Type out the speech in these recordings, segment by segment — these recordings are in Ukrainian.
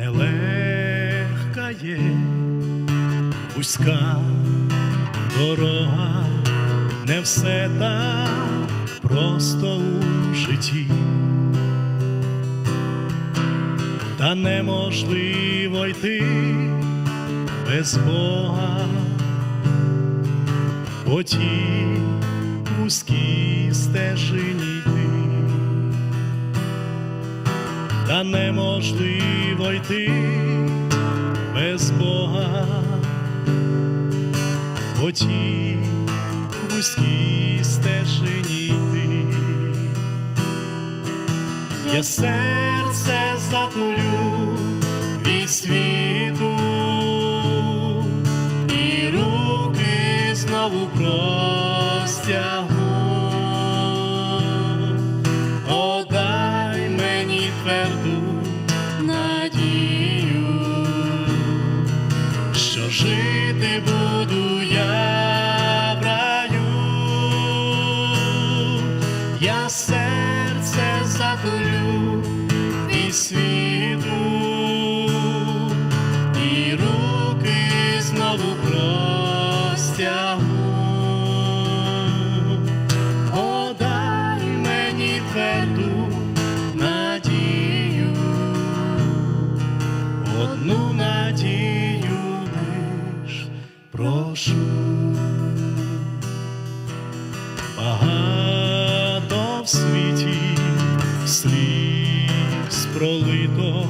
нелегка є вузька дорога, не все так просто у житті. Та неможливо йти без Бога. По тій вузькій стежині йти, та неможливо йти без Бога по тій вузькій стежині йти. Я серце затулю від світу і руки знову простягну. Я серце затулю і світу і руки знову світі сліз пролито,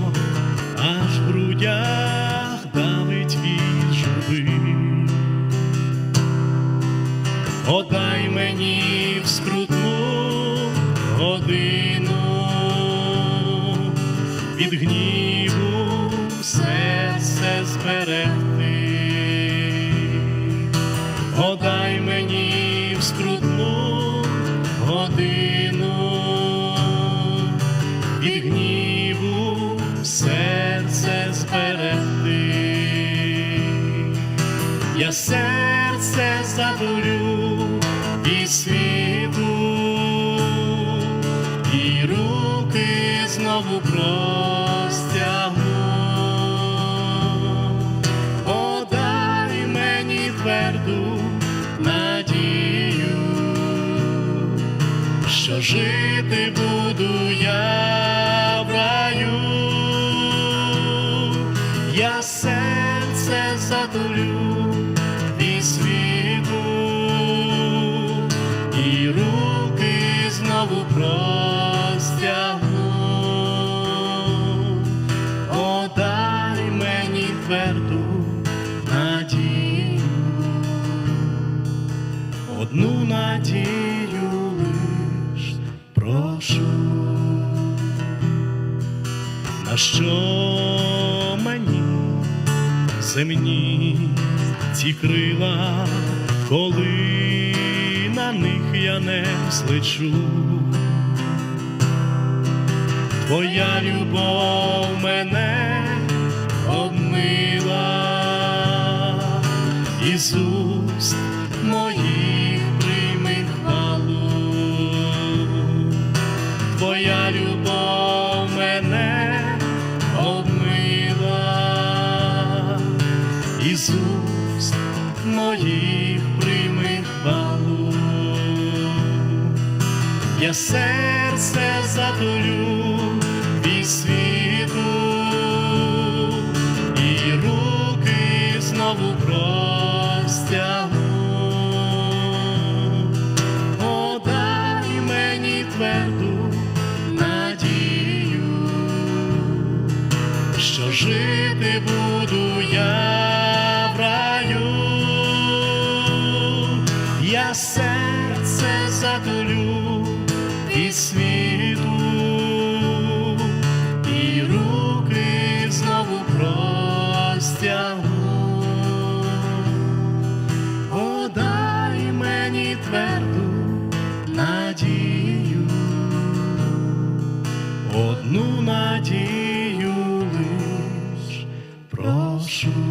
аж в грудях давить від журби. Подай мені в скрутну годину від гніву серце зберегти. Подай затулю від світу. І руки знову простягну. О, дай мені тверду надію, одну надію прошу. На що земні ці крила, коли на них я не злечу. Твоя любов мене обмила, Ісус Ісус моїх прийми хвалу. Я серце затулю від світу і руки знову простягну. О, дай мені тверду надію, що жити буду я світу, і руки знову простягу, О, мені тверду надію, одну надію лиш прошу.